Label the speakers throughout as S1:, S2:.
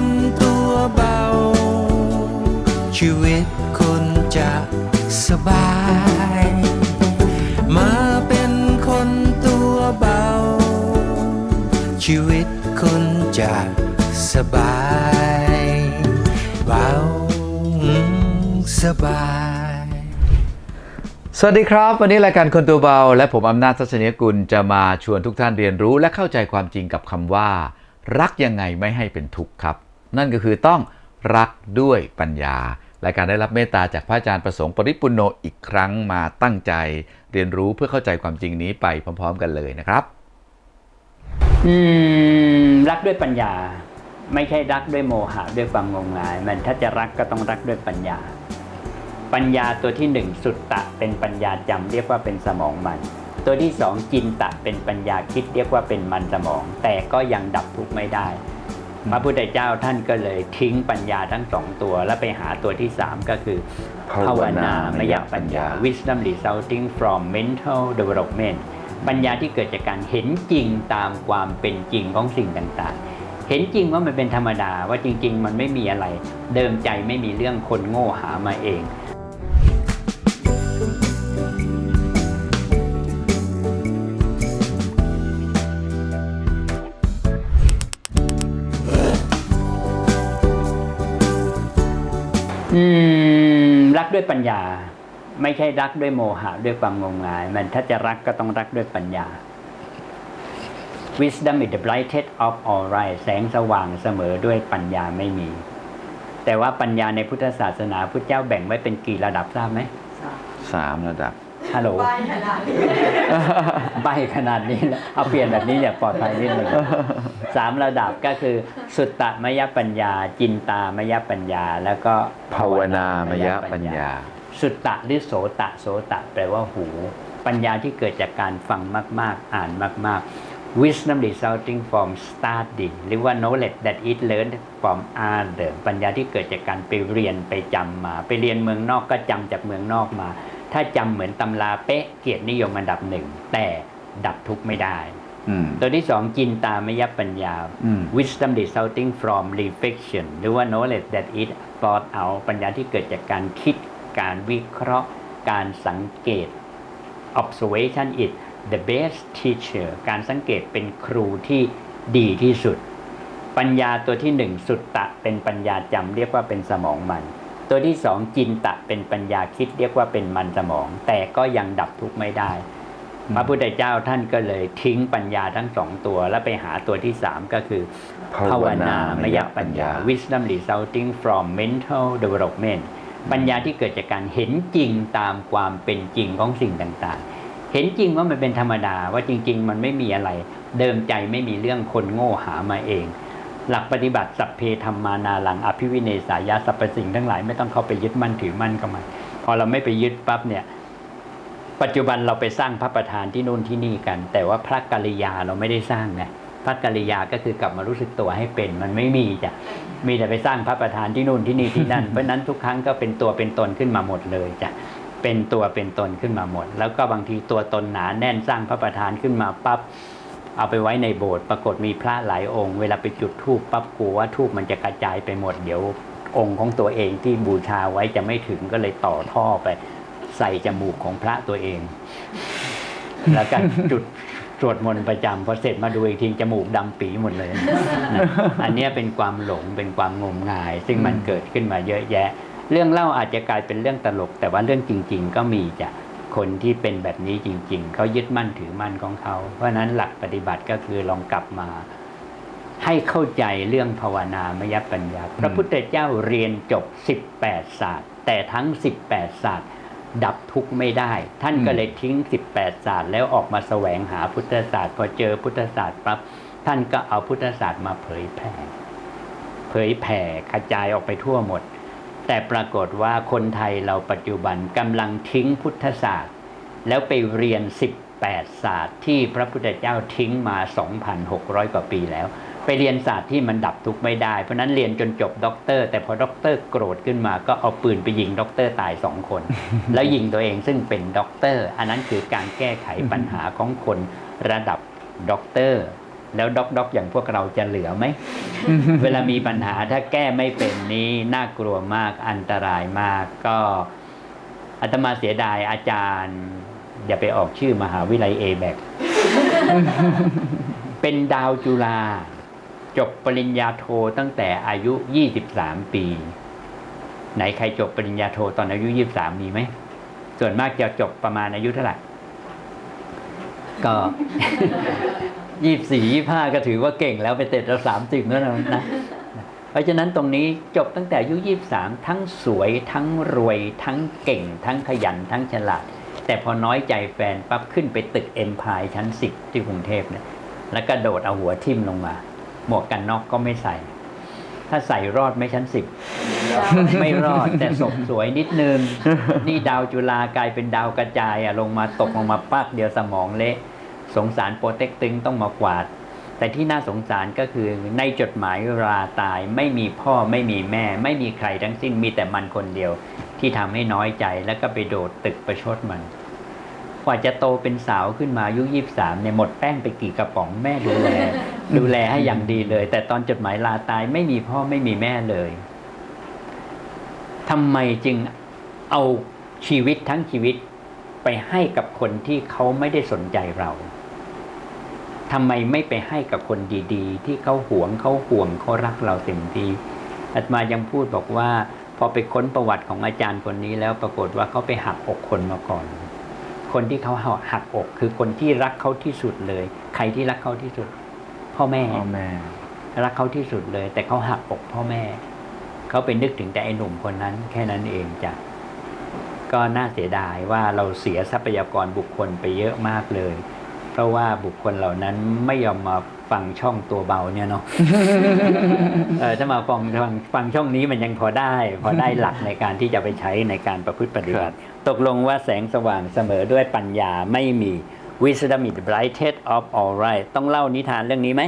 S1: คนตัวเบา ชีวิตคนจะสบาย มาเป็นคนตัวเบา ชีวิตคนจะสบาย เบาสบาย
S2: สวัสดีครับ วันนี้รายการคนตัวเบา และผมอำนาจทัศนียกุลจะมาชวนทุกท่านเรียนรู้และเข้าใจความจริงกับคำว่า รักยังไงไม่ให้เป็นทุกข์ครับ นั่นก็คือต้องรักด้วยปัญญารายการได้รับเมตตาจากพระอาจารย์ประสงค์ปริปุนโนอีกครั้งมาตั้งใจ เรียนรู้เพื่อเข้าใจความจริงนี้ไปพร้อม ๆ กันเลยนะครับ
S3: อืม รักด้วยปัญญา ไม่ใช่รักด้วยโมหะด้วยความงมงาย มันถ้าจะรักก็ต้องรักด้วยปัญญา ปัญญาตัวที่หนึ่งสุตตะเป็นปัญญาจำเรียกว่าเป็นสมองมัน ตัวที่สองจินตะเป็นปัญญาคิดเรียกว่าเป็นมันสมอง แต่ก็ยังดับทุกข์ไม่ได้ พระพุทธเจ้าท่านก็เลยทิ้งปัญญาทั้งสองตัว แล้วไปหาตัวที่สามก็คือ
S2: ภาวนา
S3: ภยปัญญา wisdom resulting from mental development ปัญญาที่เกิดจากการเห็นจริงตามความเป็นจริงของสิ่งต่างๆ เห็นจริงว่ามันเป็นธรรมดาว่าจริง ๆ มันไม่มีอะไร เดิมใจไม่มีเรื่องคนโง่หามาเอง อืม รักด้วยปัญญา ไม่ใช่รักด้วยโมหะด้วยความงมงาย มันถ้าจะรักก็ต้องรักด้วยปัญญา Wisdom is the brightest of all light แสงสว่างเสมอด้วยปัญญาไม่มี แต่ว่าปัญญาในพุทธศาสนาพุทธเจ้าแบ่งไว้เป็นกี่ระดับทราบไหม
S2: สามระดับ
S3: ฮัลโหล
S4: ไปขนาดนี้
S3: ใบขนาดนี้แล้วเอาเปลี่ยนแบบนี้อย่าปลอดภัยนิดหนึ่งสามระดับก็คือ สุตตมยปัญญา จินตามยปัญญา แล้วก็
S2: ภาวนามยปัญญา
S3: สุตตะหรือโสตะโสตะแปลว่าหู ปัญญาที่เกิดจากการฟังมาก ๆ อ่านมาก ๆ wisdom resulting from studying หรือว่า knowledge that is learned from other ปัญญาที่เกิดจากการไปเรียนไปจำมา ไปเรียนเมืองนอกก็จำจากเมืองนอกมา ถ้าจำเหมือนตำราเป๊ะเกียรตินิยมอันดับหนึ่งแต่ดับทุกข์ไม่ได้
S2: อืม
S3: ตัวที่สองจินตามยปัญญา
S2: อืม
S3: wisdom resulting from reflection หรือว่า knowledge that is thought out ปัญญาที่เกิดจากการคิด การวิเคราะห์ การสังเกต observation is the best teacher การสังเกตเป็นครูที่ดีที่สุด ปัญญาตัวที่หนึ่งสุตตะเป็นปัญญาจำเรียกว่าเป็นสมองมัน ตัวที่สองจินตะเป็นปัญญาคิดเรียกว่าเป็นมันสมอง แต่ก็ยังดับทุกข์ไม่ได้พระพุทธเจ้าท่านก็เลยทิ้งปัญญาทั้งสองตัว แล้วไปหาตัวที่สามก็คือ
S2: ภาวนามยปัญญา
S3: wisdom resulting from mental development ปัญญาที่เกิดจากการเห็นจริงตามความเป็นจริงของสิ่งต่างๆ เห็นจริงว่ามันเป็นธรรมดาว่าจริง ๆ มันไม่มีอะไร เดิมใจไม่มีเรื่องคนโง่หามาเอง หลักปฏิบัติสัพเพธรรมานาลังอภิวิเนสายาสรรพสิ่งทั้งหลายไม่ต้องเข้าไปยึดมั่นถือมั่นกับมันพอเราไม่ไปยึดปั๊บเนี่ยปัจจุบันเราไปสร้างพระประธานที่นู่นที่นี่กัน แต่ว่าพระกัลยาเราไม่ได้สร้างไงพระกัลยาก็คือกลับมารู้สึกตัวให้เป็นมันไม่มีจ้ะมีแต่ไปสร้างพระประธานที่นู่นที่นี่ที่นั่นเพราะฉะนั้นทุกครั้งก็เป็นตัวเป็นตนขึ้นมาหมดเลยจ้ะเป็นตัวเป็นตนขึ้นมาหมด แล้วก็บางทีตัวตนหนาแน่นสร้างพระประธานขึ้นมาปั๊บ เอาไปไว้ในโบสถ์ปรากฏมีพระหลายองค์ เวลาไปจุดธูปปั๊บกลัวว่าธูปมันจะกระจายไปหมดเดี๋ยวองค์ของตัวเองที่บูชาไว้จะไม่ถึงก็เลยต่อท่อไปใส่จมูกของพระตัวเอง แล้วก็จุดสวดมนต์ประจำพอเสร็จมาดูอีกทีจมูกดำปีหมดเลยนะอันนี้เป็นความหลงเป็นความงมงาย ซึ่งมันเกิดขึ้นมาเยอะแยะ เรื่องเล่าอาจจะกลายเป็นเรื่องตลก แต่ว่าเรื่องจริง ๆ ก็มีจ้ะ คนที่เป็นแบบนี้จริง ๆ เขายึดมั่นถือมั่นของเขา เพราะฉะนั้นหลักปฏิบัติก็คือลองกลับมา ให้เข้าใจเรื่องภาวนามยปัญญา พระพุทธเจ้าเรียนจบ 18 ศาสตร์ แต่ทั้ง 18 ศาสตร์ดับทุกข์ไม่ได้ ท่านก็เลยทิ้ง 18 ศาสตร์แล้วออกมาแสวงหาพุทธศาสตร์ พอเจอพุทธศาสตร์ปั๊บท่านก็เอาพุทธศาสตร์มาเผยแผ่เผยแผ่กระจายออกไปทั่วหมด แต่ปรากฏว่าคนไทยเราปัจจุบันกำลังทิ้งพุทธศาสตร์ แล้วไปเรียน 18 ศาสตร์ ที่พระพุทธเจ้าทิ้งมา 2,600 กว่าปีแล้ว ไปเรียนศาสตร์ที่มันดับทุกข์ไม่ได้ เพราะฉะนั้นเรียนจนจบด็อกเตอร์ แต่พอด็อกเตอร์โกรธขึ้นมาก็เอาปืนไปยิงด็อกเตอร์ตายสองคน แล้วยิงตัวเองซึ่งเป็นด็อกเตอร์ อันนั้นคือการแก้ไขปัญหาของคนระดับด็อกเตอร์ แล้วด็อกด็อกอย่างพวกเราจะเหลือไหม เวลามีปัญหาถ้าแก้ไม่เป็นนี้น่ากลัวมากอันตรายมากก็อาตมาเสียดายอาจารย์ อย่าไปออกชื่อมหาวิทยาลัยเอแบกเป็นดาวจุฬาจบปริญญาโทตั้งแต่อายุ 23 ปี ไหนใครจบปริญญาโทตอนอายุ 23 มีไหม ส่วนมากจะจบประมาณอายุเท่าไหร่ ก็ ยี่สี่ยี่ห้าก็ถือว่าเก่งแล้วไปเต็ดเราสามสิบแล้วนะเพราะฉะนั้นตรงนี้จบตั้งแต่อายุยี่สามทั้งสวยทั้งรวยทั้งเก่ง ทั้งขยันทั้งฉลาด แต่พอน้อยใจแฟนปั๊บขึ้นไปตึกเอ็มพายชั้นสิบที่กรุงเทพเนี่ยแล้วก็โดดเอาหัวทิ่มลงมา หมวกกันน็อกก็ไม่ใส่ ถ้าใส่รอดไม่ชั้นสิบไม่รอดแต่ศพสวยนิดนึง นี่ดาวจุฬากลายเป็นดาวกระจายอะลงมาตกลงมาปักเดียวสมองเละ สงสารโปรเต็กตึงต้องมากวาด แต่ที่น่าสงสารก็คือในจดหมายราตายไม่มีพ่อไม่มีแม่ ไม่มีใครทั้งสิ้นมีแต่มันคนเดียว ที่ทำให้น้อยใจแล้วก็ไปโดดตึกประชดมันกว่าจะโตเป็นสาวขึ้นมาอายุยี่สามเนี่ยหมดแป้งไปกี่กระป๋องแม่ดูแล ดูแลให้อย่างดีเลย แต่ตอนจดหมายลาตายไม่มีพ่อไม่มีแม่เลยทำไมจึงเอาชีวิตทั้งชีวิตไปให้กับคนที่เขาไม่ได้สนใจเรา ทำไมไม่ไปให้กับคนดีๆ ที่เขาหวงเขาห่วงเขารักเราเต็มที่อาตมายังพูดบอกว่า พอไปค้นประวัติของอาจารย์คนนี้แล้วปรากฏว่าเขาไปหักอกคนมาก่อน คนที่เขาหักอกคือคนที่รักเขาที่สุดเลย ใครที่รักเขาที่สุด พ่อแม่
S2: พ่อแม่
S3: รักเขาที่สุดเลย แต่เขาหักอกพ่อแม่เขาไปนึกถึงแต่ไอ้หนุ่มคนนั้น แค่นั้นเองจ้ะก็น่าเสียดายว่าเราเสียทรัพยากรบุคคลไปเยอะมากเลยเพ ราะว่าบุคคลเหล่านั้นไม่ยอมมาฟังช่องตัวเบาเนี่ยเนาะเออถ้ามาฟังฟังฟังช่องนี้มันยังพอได้ พอได้หลักในการที่จะไปใช้ในการประพฤติปฏิบัติ ตกลงว่าแสงสว่างเสมอด้วยปัญญาไม่มี wisdom is the brightest of all right ต้องเล่านิทานเรื่องนี้ไหม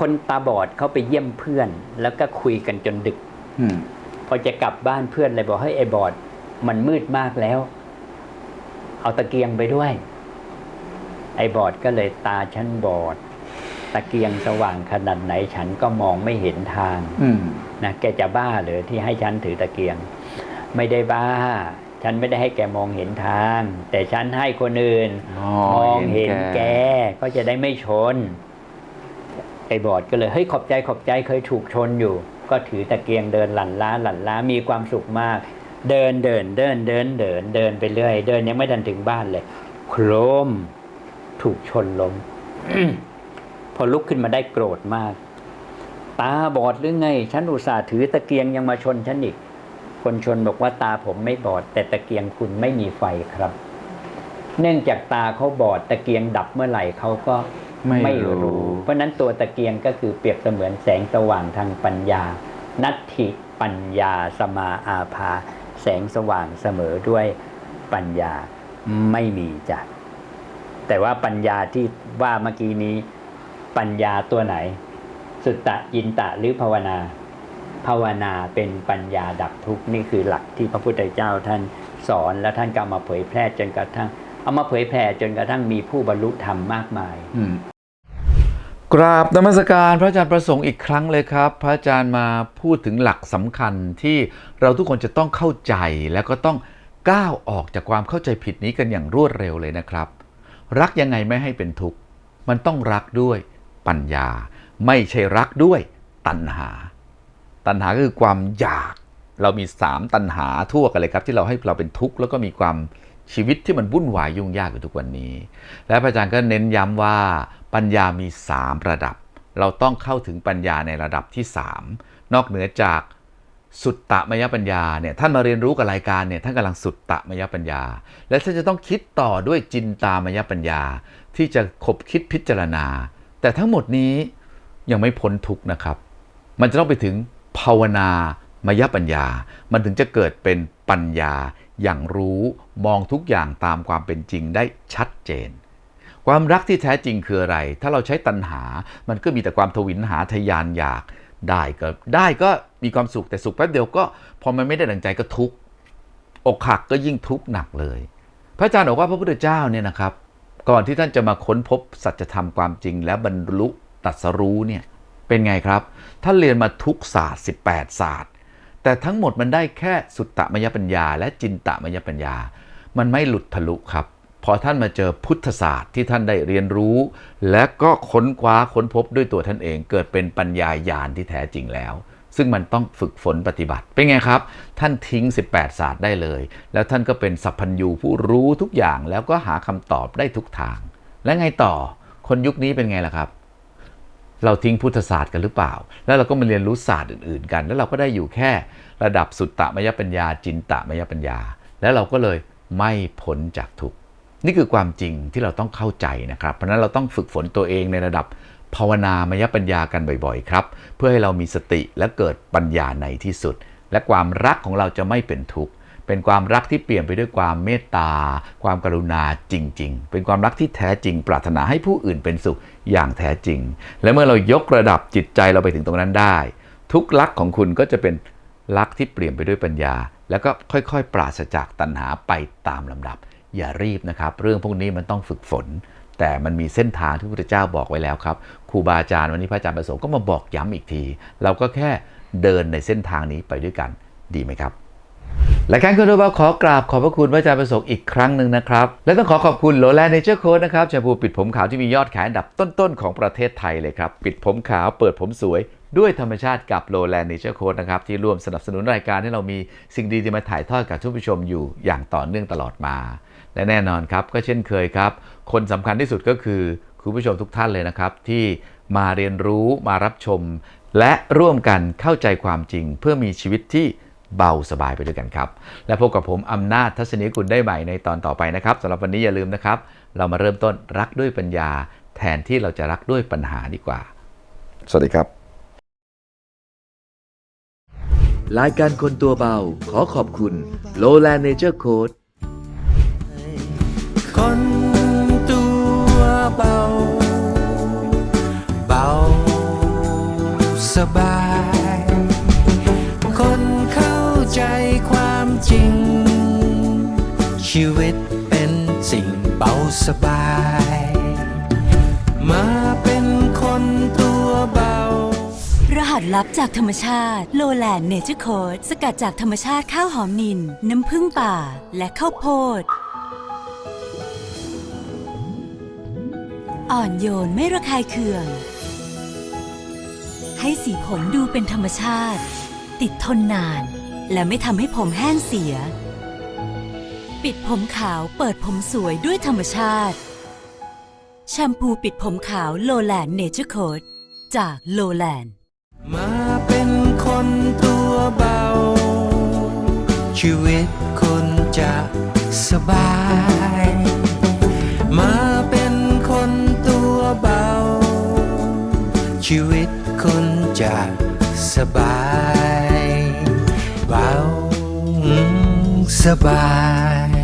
S3: คนตาบอดเขาไปเยี่ยมเพื่อน แล้วก็คุยกันจนดึก
S2: อืม
S3: พอจะกลับบ้านเพื่อนเลยบอกเฮ้ยไอ้บอด มันมืดมากแล้ว เอาตะเกียงไปด้วย ไอ้บอดก็เลยตาฉันบอด ตะเกียงสว่างขนาดไหนฉันก็มองไม่เห็นทาง
S2: อืม
S3: นะแกจะบ้าหรือที่ให้ฉันถือตะเกียง ไม่ได้บ้า ฉันไม่ได้ให้แกมองเห็นทาง แต่ฉันให้คนอื่นมองเห็นแกก็จะได้ไม่ชน ไอ้บอดก็เลยเฮ้ยขอบใจขอบใจเคยถูกชนอยู่ ก็ถือตะเกียงเดินหลั่นล้าหลั่นล้ามีความสุขมาก เดินเดินเดินเดินเดินเดินไปเรื่อย เดินยังไม่ทันถึงบ้านเลย โครม ถูกชนล้มพอลุกขึ้นมาได้โกรธมาก ตาบอดหรือไง ฉันอุตส่าห์ถือตะเกียงยังมาชนฉันอีก คนชนบอกว่าตาผมไม่บอด แต่ตะเกียงคุณไม่มีไฟครับ เนื่องจากตาเขาบอดตะเกียงดับเมื่อไหร่เขาก็
S2: ไม่
S3: ไม่
S2: รู้
S3: เพราะฉะนั้นตัวตะเกียงก็คือเปรียบเสมือนแสงสว่างทางปัญญา นัตถิปัญญาสมาอาภา แสงสว่างเสมอด้วยปัญญาไม่มีจ้ะ แต่ว่าปัญญาที่ว่าเมื่อกี้นี้ ปัญญาตัวไหน สุตตะยินตะหรือภาวนา ภาวนาเป็นปัญญาดับทุกข์นี่คือหลักที่พระพุทธเจ้าท่านสอนแล้วท่านก็เอามาเผยแพร่จนกระทั่ง เอามาเผยแพร่จนกระทั่งมีผู้บรรลุธรรมมากมาย
S2: กราบนมัสการพระอาจารย์ประสงค์อีกครั้งเลยครับ พระอาจารย์มาพูดถึงหลักสำคัญที่เราทุกคนจะต้องเข้าใจแล้วก็ต้องก้าวออกจากความเข้าใจผิดนี้กันอย่างรวดเร็วเลยนะครับ รักยังไงไม่ให้เป็นทุกข์ มันต้องรักด้วยปัญญา ไม่ใช่รักด้วยตัณหา ตัณหาคือความอยาก เรามีสามตัณหาทั่วกันเลยครับ ที่เราให้เราเป็นทุกข์แล้วก็มีความชีวิตที่มันวุ่นวายยุ่งยากอยู่ทุกวันนี้ และพระอาจารย์ก็เน้นย้ำว่าปัญญามี3ระดับ เราต้องเข้าถึงปัญญาในระดับที่3นอกเหนือจาก สุตตมยปัญญาเนี่ยท่านมาเรียนรู้กับรายการเนี่ยท่านกำลังสุตตมยปัญญา และท่านจะต้องคิดต่อด้วยจินตามยปัญญา ที่จะคบคิดพิจารณา แต่ทั้งหมดนี้ยังไม่พ้นทุกนะครับ มันจะต้องไปถึงภาวนามยปัญญา มันถึงจะเกิดเป็นปัญญาอย่างรู้มองทุกอย่างตามความเป็นจริงได้ชัดเจน ความรักที่แท้จริงคืออะไร ถ้าเราใช้ตัณหา มันก็มีแต่ความทวินหาทยานอยาก ได้ก็ได้ก็มีความสุขแต่สุขแป๊บเดียวก็พอมันไม่ได้ดังใจก็ทุกข์อกหักก็ยิ่งทุกข์หนักเลย พระอาจารย์บอกว่าพระพุทธเจ้าเนี่ยนะครับ ก่อนที่ท่านจะมาค้นพบสัจธรรมความจริง และบรรลุตัสรู้เนี่ยเป็นไงครับ ท่านเรียนมาทุกศาสตร์18 ศาสตร์ แต่ทั้งหมดมันได้แค่สุตตมยปัญญา และจินตมยปัญญา มันไม่หลุดทะลุครับ พอท่านมาเจอพุทธศาสตร์ที่ท่านได้เรียนรู้ และก็ค้นคว้าค้นพบด้วยตัวท่านเองเกิดเป็นปัญญาญาณที่แท้จริงแล้ว ซึ่งมันต้องฝึกฝนปฏิบัติ เป็นไงครับ ท่านทิ้ง 18 ศาสตร์ได้เลย แล้วท่านก็เป็นสัพพัญญูผู้รู้ทุกอย่างแล้วก็หาคำตอบได้ทุกทาง และไงต่อคนยุคนี้เป็นไงล่ะครับ เราทิ้งพุทธศาสตร์กันหรือเปล่า แล้วเราก็มาเรียนรู้ศาสตร์อื่น ๆ กัน แล้วเราก็ได้อยู่แค่ระดับสุตตมยปัญญาจินตมยปัญญา แล้วเราก็เลยไม่พ้นจากทุก นี่คือความจริงที่เราต้องเข้าใจนะครับ เพราะนั้นเราต้องฝึกฝนตัวเองในระดับภาวนามยปัญญากันบ่อยๆครับ เพื่อให้เรามีสติและเกิดปัญญาในที่สุด และความรักของเราจะไม่เป็นทุกข์เป็นความรักที่เปลี่ยนไปด้วยความเมตตา ความกรุณาจริง ๆ เป็นความรักที่แท้จริง ปรารถนาให้ผู้อื่นเป็นสุขอย่างแท้จริง และเมื่อเรายกระดับจิตใจเราไปถึงตรงนั้นได้ ทุกรักของคุณก็จะเป็นรักที่เปลี่ยนไปด้วยปัญญา แล้วก็ค่อยๆ ปราศจากตัณหาไปตามลำดับ อย่ารีบนะครับ เรื่องพวกนี้มันต้องฝึกฝน แต่มันมีเส้นทางที่พระพุทธเจ้าบอกไว้แล้วครับครูบาอาจารย์วันนี้พระอาจารย์ประสงค์ก็มาบอกย้ำอีกที เราก็แค่เดินในเส้นทางนี้ไปด้วยกันดีไหมครับและแคนคุณโดบาขอกราบขอบพระคุณพระอาจารย์ประสงค์อีกครั้งหนึ่งนะครับ และต้องขอขอบคุณโลแลนเนเจอร์โค้ดนะครับแชมพูปิดผมขาวที่มียอดขายอันดับต้นๆของประเทศไทยเลยครับ ปิดผมขาวเปิดผมสวยด้วยธรรมชาติกับโลแลนเนเจอร์โค้ดนะครับที่ร่วมสนับสนุนรายการให้เรามีสิ่งดีที่มาถ่ายทอดกับทุกผู้ชมอยู่อย่างต่อเนื่องตลอดมา และแน่นอนครับก็เช่นเคยครับ คนสำคัญที่สุดก็คือคุณผู้ชมทุกท่านเลยนะครับ ที่มาเรียนรู้มารับชม และร่วมกันเข้าใจความจริง เพื่อมีชีวิตที่เบาสบายไปด้วยกันครับ และพบกับผมอำนาจทัศนียกุลได้ใหม่ในตอนต่อไปนะครับสำหรับวันนี้อย่าลืมนะครับ เรามาเริ่มต้นรักด้วยปัญญา แทนที่เราจะรักด้วยปัญหาดีกว่า
S4: สวัสดีครับ
S2: รายการคนตัวเบาขอขอบคุณ Lowland Nature Code
S1: บาย คนเข้าใจความจริง ชีวิตเป็นสิ่งเบาสบาย มาเป็นคนตัวเบา
S5: รหัสลับจากธรรมชาติ โลแลนเนเจอร์โคดสกัดจากธรรมชาติข้าวหอมนิน น้ำผึ้งป่า และข้าวโพด อ่อนโยนไม่ระคายเคือง ให้สีผมดูเป็นธรรมชาติ ติดทนนาน และไม่ทำให้ผมแห้งเสีย ปิดผมขาวเปิดผมสวยด้วยธรรมชาติ แชมพูปิดผมขาวโลแลนเนเจอร์โคดจากโลแลน
S1: มาเป็นคนตัวเบา ชีวิตคนจะสบาย มาเป็นคนตัวเบา ชีวิต คุณจะสบายเบาสบาย